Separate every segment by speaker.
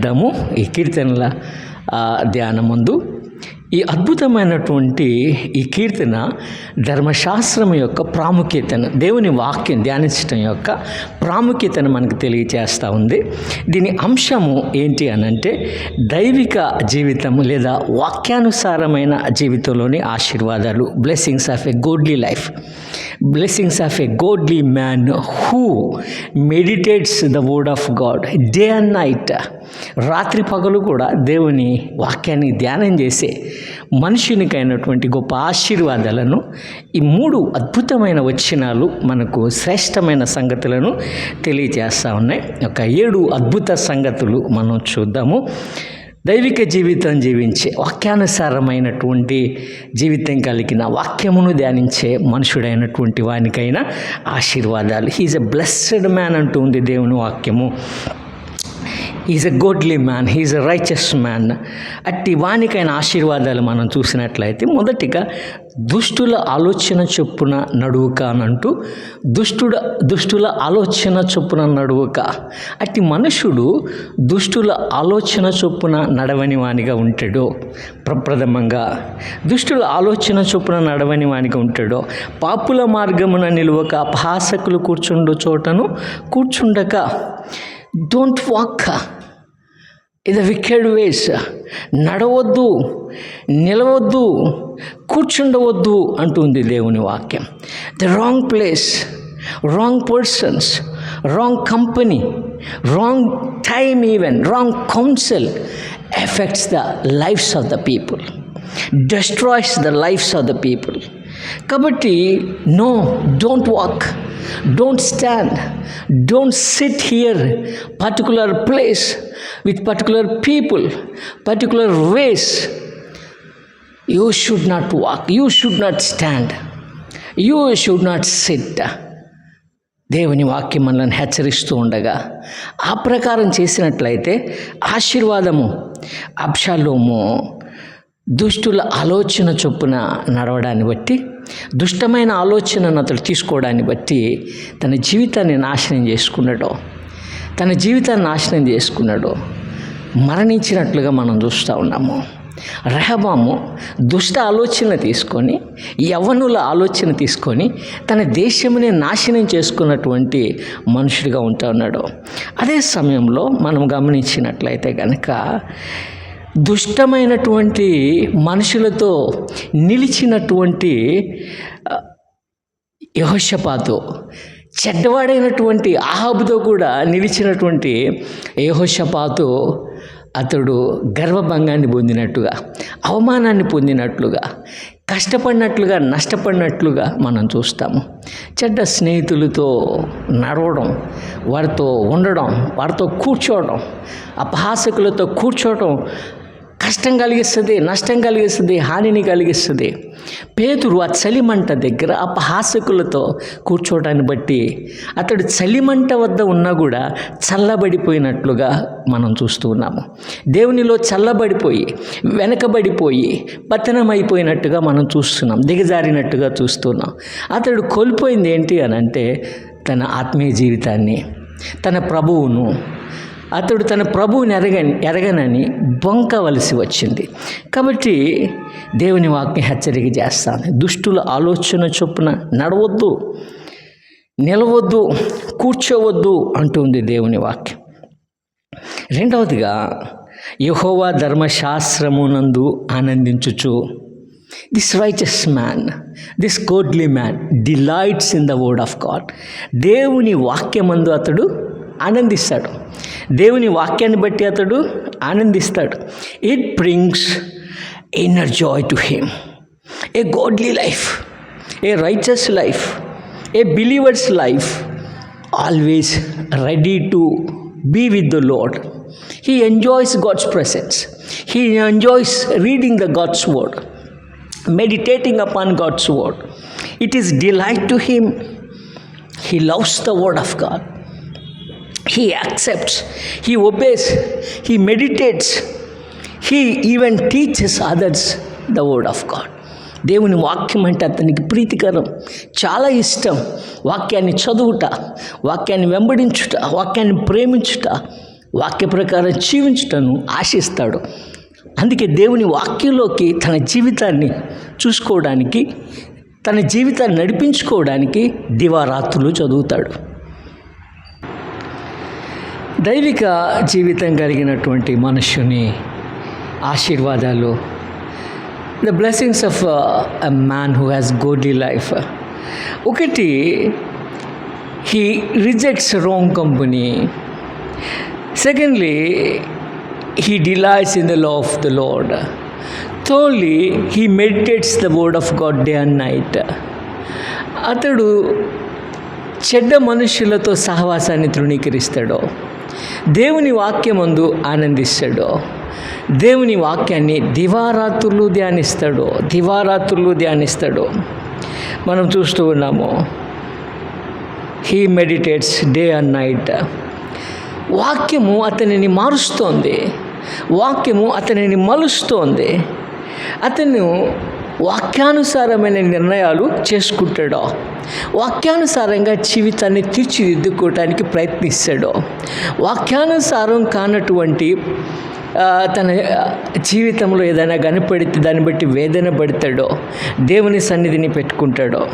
Speaker 1: చేద్దాము ఈ కీర్తనల ధ్యానముందు. ఈ అద్భుతమైనటువంటి ఈ కీర్తన ధర్మశాస్త్రం యొక్క ప్రాముఖ్యతను దేవుని వాక్యం ధ్యానించడం యొక్క ప్రాముఖ్యతను మనకు తెలియచేస్తూ ఉంది. దీని అంశము ఏంటి అనంటే దైవిక జీవితం లేదా వాక్యానుసారమైన జీవితంలోని ఆశీర్వాదాలు blessings of a godly life blessings of a godly man who meditates the word of God day and night రాత్రి పగలు కూడా దేవుని వాక్యాన్ని ధ్యానం చేసే మనుషునికైనటువంటి గొప్ప ఆశీర్వాదాలను ఈ మూడు అద్భుతమైన వచనాలు మనకు శ్రేష్టమైన సంగతులను తెలియజేస్తూ ఉన్నాయి. ఒక ఏడు అద్భుత సంగతులు మనం చూద్దాము. దైవిక జీవితం జీవించే వాక్యానుసారమైనటువంటి జీవితం కలిగిన వాక్యమును ధ్యానించే మనుషుడైనటువంటి వానికైనా ఆశీర్వాదాలు. హీజ్ ఎ బ్లెస్సెడ్ మ్యాన్ అంటూ ఉంది దేవుని వాక్యము. Is a godly man he's a righteous man అట్టి వానికైన ఆశీర్వాదాలు మనం చూసినట్లయితే మొదటిగా దుష్టుల ఆలోచన చొప్పున నడువుక అని అంటూ దుష్టుడ దుష్టుల ఆలోచన చొప్పున నడువుక. అట్టి మనుషుడు దుష్టుల ఆలోచన చొప్పున నడవని వానిగా ఉంటాడు? ప్రప్రథమంగా దుష్టుల ఆలోచన చొప్పున నడవని వానిగా ఉంటాడు? పాపుల మార్గమున నిలువక అపహాసకులు కూర్చుండు చోటను కూర్చుండక డోంట్ వాక్ ఇది వికెడ్ వేస్. నడవద్దు నిలవద్దు కూర్చుండవద్దు అంటుంది దేవుని వాక్యం. The wrong place wrong persons wrong company wrong time even wrong counsel effects the lifes of the people destroys the lifes of the people కాబట్టి no don't walk don't stand don't sit here particular place with particular people particular ways you should not walk you should not stand you should not sit దేవుని వాక్యం మనల్ని హెచ్చరిస్తూ ఉండగా ఆ ప్రకారం చేసినట్లయితే ఆశీర్వాదము అబ్షాలోము దుష్టుల ఆలోచన చొప్పున నడవడాన్ని బట్టి దుష్టమైన ఆలోచనను అతడు తీసుకోవడాన్ని బట్టి తన జీవితాన్ని నాశనం చేసుకున్నాడు తన జీవితాన్ని నాశనం చేసుకున్నాడు మరణించినట్లుగా మనం చూస్తూ ఉన్నాము. రెహబాము దుష్ట ఆలోచన తీసుకొని యవ్వనుల ఆలోచన తీసుకొని తన దేశమునే నాశనం చేసుకున్నటువంటి మనుషుడిగా ఉంటా ఉన్నాడు. అదే సమయంలో మనం గమనించినట్లయితే కనుక దుష్టమైనటువంటి మనుషులతో నిలిచినటువంటి యహోషపాతు చెడ్డవాడైనటువంటి ఆహాబుతో కూడా నిలిచినటువంటి యహోషపాతు అతడు గర్వభంగాన్ని పొందినట్టుగా అవమానాన్ని పొందినట్లుగా కష్టపడినట్లుగా నష్టపడినట్లుగా మనం చూస్తాము. చెడ్డ స్నేహితులతో నడవడం వారితో ఉండడం వారితో కూర్చోవడం అపహాసకులతో కూర్చోవడం కష్టం కలిగిస్తుంది నష్టం కలిగిస్తుంది హానిని కలిగిస్తుంది. పేతురు ఆ చలిమంట దగ్గర అపహాసకులతో కూర్చోవడాన్ని బట్టి అతడు చలిమంట వద్ద ఉన్నా కూడా చల్లబడిపోయినట్లుగా మనం చూస్తూ ఉన్నాము. దేవునిలో చల్లబడిపోయి వెనకబడిపోయి పతనమైపోయినట్టుగా మనం చూస్తున్నాం దిగజారినట్టుగా చూస్తున్నాం. అతడు కోల్పోయింది ఏంటి అని అంటే తన ఆత్మీయ జీవితాన్ని తన ప్రభువును అతడు తన ప్రభువుని ఎరగని ఎరగనని బొంకవలసి వచ్చింది. కాబట్టి దేవుని వాక్యం హెచ్చరిక చేస్తాను. దుష్టుల ఆలోచన చొప్పున నడవద్దు నిలవద్దు కూర్చోవద్దు అంటుంది దేవుని వాక్యం. రెండవదిగా యహోవా ధర్మశాస్త్రమునందు ఆనందించుచు this righteous man this godly man delights in the word of God. దేవుని వాక్యమందు అతడు ఆనందిస్తాడు. దేవుని వాక్యాన్ని బట్టి అతడు ఆనందిస్తాడు. It brings inner joy to him a godly life a righteous life a believer's life always ready to be with the Lord he enjoys God's presence he enjoys reading the God's word meditating upon God's word it is delight to him he loves the word of God he accepts he obeys he meditates he even teaches others the word of God దేవుని వాక్యం అంటే అతనికి ప్రీతికరం చాలా ఇష్టం. వాక్యాన్ని చదువుట వాక్యాన్ని వెంబడించుట వాక్యాన్ని ప్రేమించుట వాక్య ప్రకారం జీవించుటను ఆశిస్తాడు. అందుకే దేవుని వాక్యంలోకి తన జీవితాన్ని చూసుకోవడానికి తన జీవితాన్ని నడిపించుకోవడానికి దివారాత్రులు చదువుతాడు. దైవిక జీవితం కలిగినటువంటి మనుష్యుని ఆశీర్వాదాలు. The blessings of a man who has godly life ఒకటి he rejects wrong company secondly he delights in the law of the Lord thirdly he meditates the word of God day and night అతడు చెడ్డ మనుషులతో సహవాసాన్ని తృణీకరిస్తాడు. దేవుని వాక్యమందు ఆనందిస్తాడో. దేవుని వాక్యాన్ని దివారాత్రులు ధ్యానిస్తాడో. దివారాత్రులు ధ్యానిస్తాడో. మనం చూస్తూ ఉన్నాము. He meditates day and night వాక్యము అతనిని మారుస్తోంది. వాక్యము అతనిని మలుస్తోంది. అతను వాక్యానుసారమైన నిర్ణయాలు చేసుకుంటాడో వాక్యానుసారంగా జీవితాన్ని తీర్చిదిద్దుకోవటానికి ప్రయత్నిస్తాడో వాక్యానుసారం కానటువంటి తన జీవితంలో ఏదైనా కనపడితే దాన్ని బట్టి వేదన పడతాడో దేవుని సన్నిధిని పెట్టుకుంటాడో.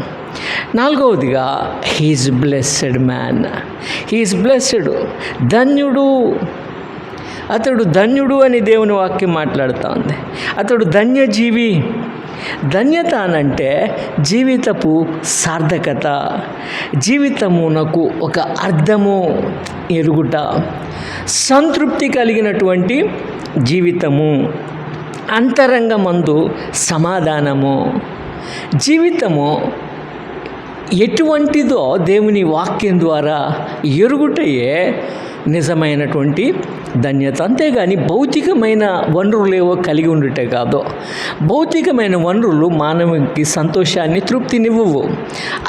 Speaker 1: నాలుగవదిగా he is blessed man he is blessed ధన్యుడు. అతడు ధన్యుడు అని దేవుని వాక్యం మాట్లాడుతూ ఉంది అతడు ధన్యజీవి. ధన్యత అనంటే జీవితపు సార్థకత. జీవితమునకు ఒక అర్థము ఎరుగుట. సంతృప్తి కలిగినటువంటి జీవితము. అంతరంగమందు సమాధానము. జీవితము ఎటువంటిదో దేవుని వాక్యం ద్వారా ఎరుగుటయే నిజమైనటువంటి ధన్యత. అంతేగాని భౌతికమైన వనరులు ఏవో కలిగి ఉండుటే కాదు. భౌతికమైన వనరులు మానవునికి సంతోషాన్ని తృప్తినివ్వవు.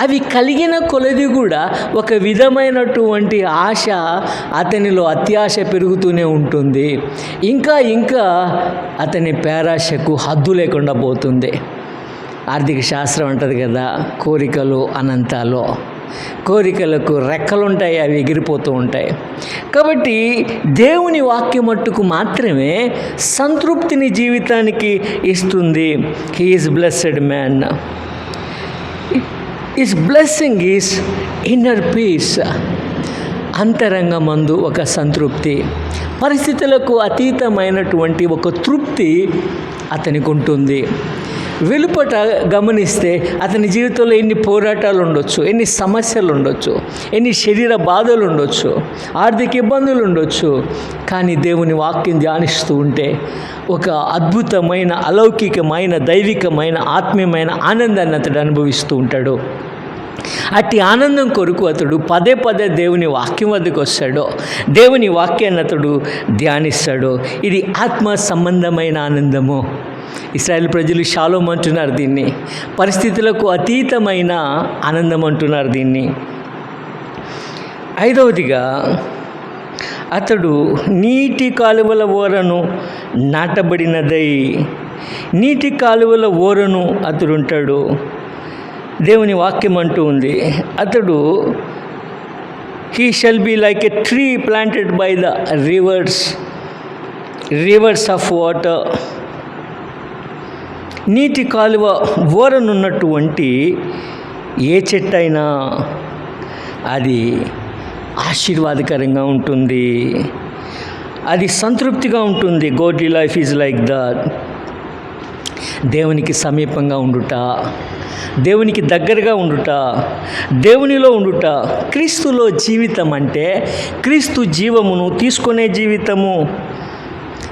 Speaker 1: అవి కలిగిన కొలది కూడా ఒక విధమైనటువంటి ఆశ అతనిలో అత్యాశ పెరుగుతూనే ఉంటుంది. ఇంకా ఇంకా అతని పేరాశకు హద్దు లేకుండా పోతుంది. ఆర్థిక శాస్త్రం అంటది కదా కోరికలు అనంతాలు. కోరికలకు రెక్కలుంటాయి అవి ఎగిరిపోతూ ఉంటాయి. కాబట్టి దేవుని వాక్యం మట్టుకు మాత్రమే సంతృప్తిని జీవితానికి ఇస్తుంది. He is blessed man is blessing is inner peace అంతరంగమందు ఒక సంతృప్తి. పరిస్థితులకు అతీతమైనటువంటి ఒక తృప్తి అతనికి ఉంటుంది. వెలుపట గమనిస్తే అతని జీవితంలో ఎన్ని పోరాటాలు ఉండొచ్చు ఎన్ని సమస్యలు ఉండొచ్చు ఎన్ని శరీర బాధలు ఉండొచ్చు ఆర్థిక ఇబ్బందులు ఉండొచ్చు. కానీ దేవుని వాక్యం ధ్యానిస్తూ ఉంటే ఒక అద్భుతమైన అలౌకికమైన దైవికమైన ఆత్మీయమైన ఆనందాన్ని అతడు అనుభవిస్తూ ఉంటాడు. అట్టి ఆనందం కొరకు అతడు పదే పదే దేవుని వాక్యం వద్దకు వస్తాడో దేవుని వాక్యాన్ని అతడు ధ్యానిస్తాడు ఇది ఆత్మ సంబంధమైన ఆనందము. ఇస్రాయేల్ ప్రజలు షాలోం అంటున్నారు దీన్ని. పరిస్థితులకు అతీతమైన ఆనందం అంటున్నారు దీన్ని. ఐదవదిగా అతడు నీటి కాలువల ఓరను నాటబడినదై నీటి కాలువల ఓరను అతడు ఉంటాడు. దేవుని వాక్యం అంటూ ఉంది. అతడు he shall be like a tree planted by the rivers rivers of water నీటి కాలువ ఓరనున్నటువంటి ఏ చెట్టు అయినా అది ఆశీర్వాదకరంగా ఉంటుంది. అది సంతృప్తిగా ఉంటుంది. Godly life is like that దేవునికి సమీపంగా ఉండుట దేవునికి దగ్గరగా ఉండుట దేవునిలో ఉండుట క్రీస్తులో జీవితం అంటే క్రీస్తు జీవమును తీసుకునే జీవితము.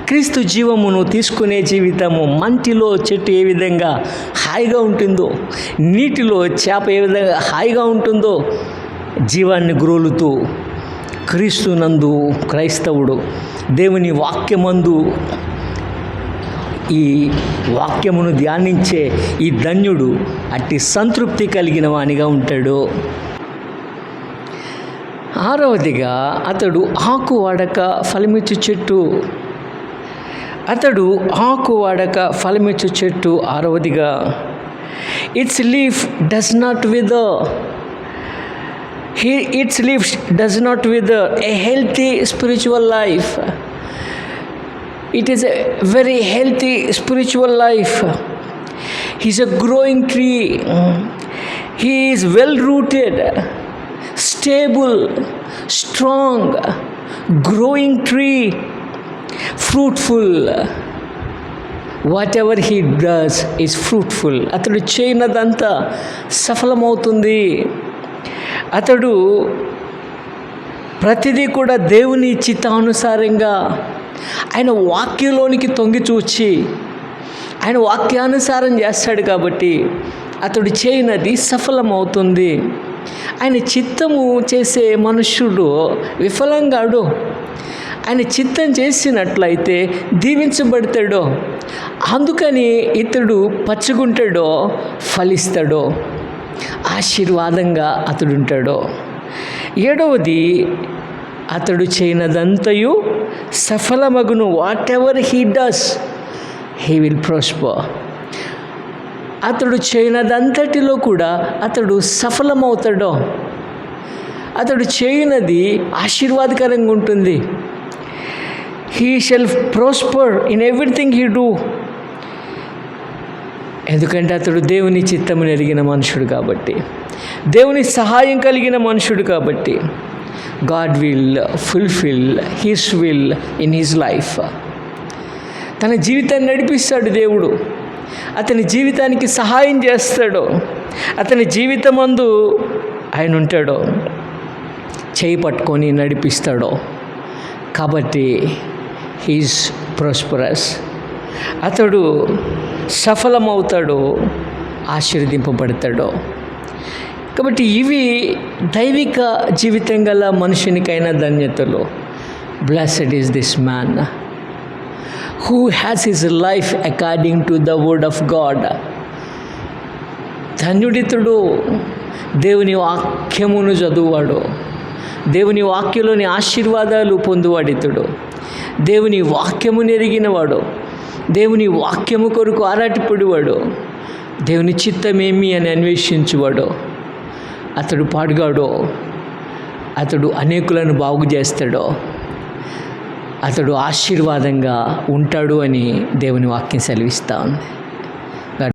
Speaker 1: క్రీస్తు జీవమును తీసుకునే జీవితము మంటిలో చెట్టు ఏ విధంగా హాయిగా ఉంటుందో నీటిలో చేప ఏ విధంగా హాయిగా ఉంటుందో జీవాన్ని గ్రోలుతూ క్రీస్తునందు క్రైస్తవుడు దేవుని వాక్యమందు ఈ వాక్యమును ధ్యానించే ఈ ధన్యుడు అట్టి సంతృప్తి కలిగిన వానిగా ఉంటాడు. ఆరవదిగా అతడు ఆకు వాడక ఫలమిచ్చు చెట్టు. అతడు ఆకు వాడక ఫలమిచ్చు చెట్టు. ఆరవదిగా its leaf does not wither he its lives does not wither. A healthy spiritual life it is a very healthy spiritual life he's a growing tree he is well rooted stable strong growing tree fruitful whatever he does is fruitful అతడు చేయనదంతా సఫలమవుతుంది అతడు ప్రతిదీ కూడా దేవుని చిత్తానుసారంగా ఆయన వాక్యంలోనికి తొంగి చూచి ఆయన వాక్యానుసారం చేస్తాడు కాబట్టి అతడు చేయనది సఫలమవుతుంది. ఆయన చిత్తము చేసే మనుష్యుడు విఫలంగాడు ఆయన చిత్తం చేసినట్లయితే దీవించబడతాడో. అందుకని ఇతడు పచ్చుకుంటాడో ఫలిస్తాడో ఆశీర్వాదంగా అతడుంటాడో. ఏడవది అతడు చేయనదంతయు సఫలమగును whatever he does he will prosper అతడు చేయనదంతటిలో కూడా అతడు సఫలమవుతాడు. అతడు చేయనది ఆశీర్వాదకరంగా ఉంటుంది. He shall prosper in everything he do ఎందుకంటే అతడు దేవుని చిత్తమును ఎరిగిన మనుషుడు కాబట్టి దేవుని సహాయం కలిగిన మనుషుడు కాబట్టి. God will fulfil his will in his life తన జీవితాన్ని నడిపిస్తాడు దేవుడు. అతని జీవితానికి సహాయం చేస్తాడు. అతని జీవితమందు ఆయన ఉంటాడో. చేయి పట్టుకొని నడిపిస్తాడో. కాబట్టి హీస్ ప్రాస్పరస్ అతడు సఫలమవుతాడు. ఆశీర్వదింపబడతాడు. కాబట్టి ఇవి దైవిక జీవితం గల మనుషునికైన ధన్యతలు. Blessed is this man who has his life according to the word of God ధన్యుడితుడు దేవుని వాక్యమును చదువువాడు. దేవుని వాక్యంలోని ఆశీర్వాదాలు పొందువాడితుడు. దేవుని వాక్యము నెరిగినవాడు. దేవుని వాక్యము కొరకు ఆరాటిపడివాడు. దేవుని చిత్తమేమి అని అన్వేషించువాడు. అతడు పాడుగాడో అతడు అనేకులను బాగు చేస్తాడో అతడు ఆశీర్వాదంగా ఉంటాడు అని దేవుని వాక్యం సెలవిస్తూ ఉంది.